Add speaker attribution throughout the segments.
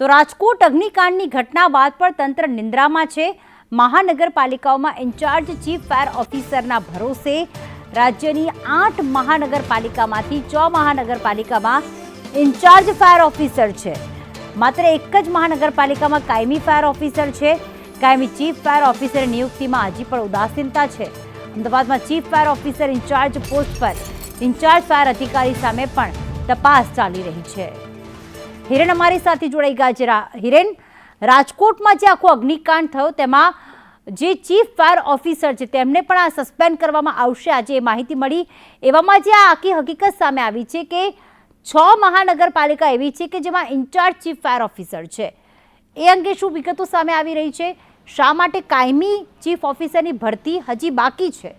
Speaker 1: તો રાજકોટ અગ્નિકાંડની ઘટના બાદ પણ તંત્ર નિંદ્રામાં છે. મહાનગરપાલિકાઓમાં ઇન્ચાર્જ ચીફ ફાયર ઓફિસરના ભરોસે રાજ્યની આઠ મહાનગરપાલિકામાંથી છ મહાનગરપાલિકામાં ઇન્ચાર્જ ફાયર ઓફિસર છે. માત્ર એક જ મહાનગરપાલિકામાં કાયમી ફાયર ઓફિસર છે. કાયમી ચીફ ફાયર ઓફિસર નિયુક્તિમાં હજી પણ ઉદાસીનતા છે. અમદાવાદમાં chief fire officer incharge post પર ઇન્ચાર્જ ફાયર અધિકારી સામે પણ તપાસ ચાલી રહી છે. હિરેન અમારી સાથે જોડાઈ ગયા છે. હિરેન, રાજકોટમાં જે આખો અગ્નિકાંડ થયો, તેમાં જે ચીફ ફાયર ઓફિસર છે, તેમને પણ આ સસ્પેન્ડ કરવામાં આવશે. આજે એ માહિતી મળી. એવામાં જે આ આખી હકીકત સામે આવી છે કે છ મહાનગરપાલિકા એવી છે કે જેમાં ઇન્ચાર્જ ચીફ ફાયર ઓફિસર છે. એ અંગે શું વિગતો સામે આવી રહી છે? શા માટે કાયમી ચીફ ઓફિસરની ભરતી હજી બાકી છે?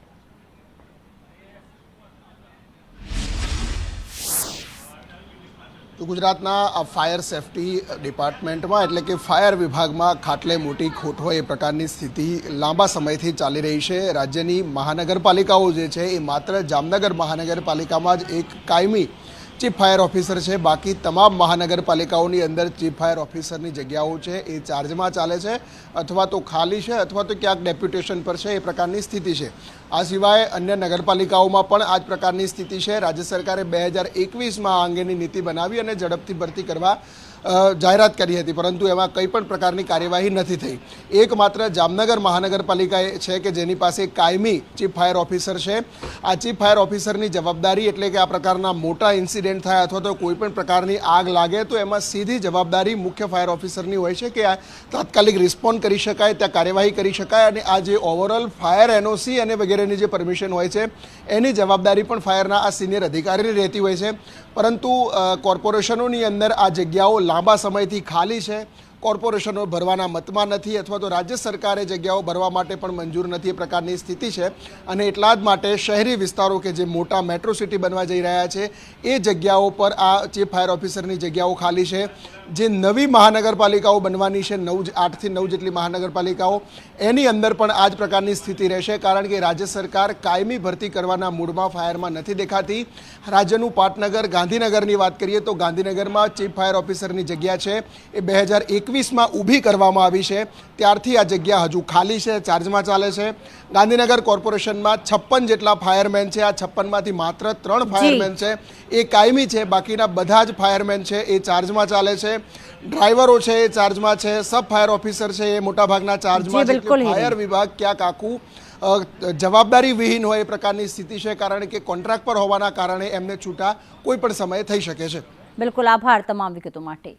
Speaker 2: તો ગુજરાતના ફાયર સેફટી ડિપાર્ટમેન્ટમાં એટલે કે ફાયર વિભાગમાં ખાટલે મોટી ખોટ હોય એ પ્રકારની સ્થિતિ લાંબા સમયથી ચાલી રહી છે. રાજ્યની મહાનગરપાલિકાઓ જે છે એ માત્ર જામનગર મહાનગરપાલિકામાં જ એક કાયમી ચીફ ફાયર ઓફિસર છે. બાકી તમામ મહાનગરપાલિકાઓની અંદર ચીફ ફાયર ઓફિસરની જગ્યાઓ છે. એ ચાર્જમાં ચાલે છે અથવા તો ખાલી છે અથવા તો ક્યાંક ડેપ્યુટેશન પર છે. એ પ્રકારની સ્થિતિ છે. આ સિવાય અન્ય નગરપાલિકાઓમાં પણ આ જ પ્રકારની સ્થિતિ છે. રાજ્ય સરકારે બે હજાર એકવીસમાં આ અંગેની નીતિ બનાવી અને ઝડપથી ભરતી કરવા જાહેરાત કરી હતી, પરંતુ એમાં કંઈ પણ પ્રકારની કાર્યવાહી નથી થઈ. એકમાત્ર જામનગર મહાનગરપાલિકાએ છે કે જેની પાસે કાયમી ચીફ ફાયર ઓફિસર છે. આ ચીફ ફાયર ઓફિસરની જવાબદારી એટલે કે આ પ્રકારના મોટા ઇન્સિડન્ટ થાય અથવા તો કોઈ પણ પ્રકારની આગ લાગે, તો એમાં સીધી જવાબદારી મુખ્ય ફાયર ઓફિસરની હોય છે કે આ તાત્કાલિક રિસ્પોન્ડ કરી શકાય, ત્યાં કાર્યવાહી કરી શકાય અને આ જે ઓવરઓલ ફાયર એનઓસી અને વગેરેની જે પરમિશન હોય છે, એની જવાબદારી પણ ફાયરના આ સિનિયર અધિકારીની રહેતી હોય છે. પરંતુ કોર્પોરેશનોની અંદર આ જગ્યાઓ લાંબા સમયથી ખાલી છે. કોર્પોરેશનો ભરવાના મતમાં નથી અથવા તો રાજ્ય સરકારે જગ્યાઓ ભરવા માટે પણ મંજૂર નથી એ પ્રકારની સ્થિતિ છે. અને એટલા જ માટે શહેરી વિસ્તારો કે જે મોટા મેટ્રો સિટી બનવા જઈ રહ્યા છે, એ જગ્યાઓ પર આ ચીફ ફાયર ઓફિસરની જગ્યાઓ ખાલી છે. જે નવી મહાનગરપાલિકાઓ બનવાની છે, નવ આઠથી નવ જેટલી મહાનગરપાલિકાઓ, એની અંદર પણ આ જ પ્રકારની સ્થિતિ રહેશે કારણ કે રાજ્ય સરકાર કાયમી ભરતી કરવાના મૂડમાં ફાયરમાં નથી દેખાતી. રાજ્યનું પાટનગર, ગાંધીનગરની વાત કરીએ તો ગાંધીનગરમાં ચીફ ફાયર ઓફિસરની જગ્યા છે. એ બે હજાર એકવીસમાં ઊભી કરવામાં આવી છે. ત્યારથી આ જગ્યા હજુ ખાલી છે ચાર્જમાં ચાલે છે. ગાંધીનગર કોર્પોરેશનમાં છપ્પન જેટલા ફાયરમેન છે. આ છપ્પનમાંથી માત્ર ત્રણ ફાયરમેન છે. એ કાયમી છે. બાકીના બધા જ ફાયરમેન છે એ ચાર્જમાં ચાલે છે. ડ્રાઈવરો છે એ ચાર્જમાં છે. સબ ફાયર ઓફિસર છે એ મોટાભાગના ચાર્જમાં છે. ફાયર વિભાગ ક્યાંક આખું જવાબદારી વિહીન હોય એ પ્રકારની સ્થિતિ છે. કારણ કે કોન્ટ્રાક્ટ પર હોવાના કારણે એમને છૂટા કોઈ પણ સમયે થઈ શકે છે.
Speaker 1: બિલકુલ. આભાર તમામ વિગતો માટે.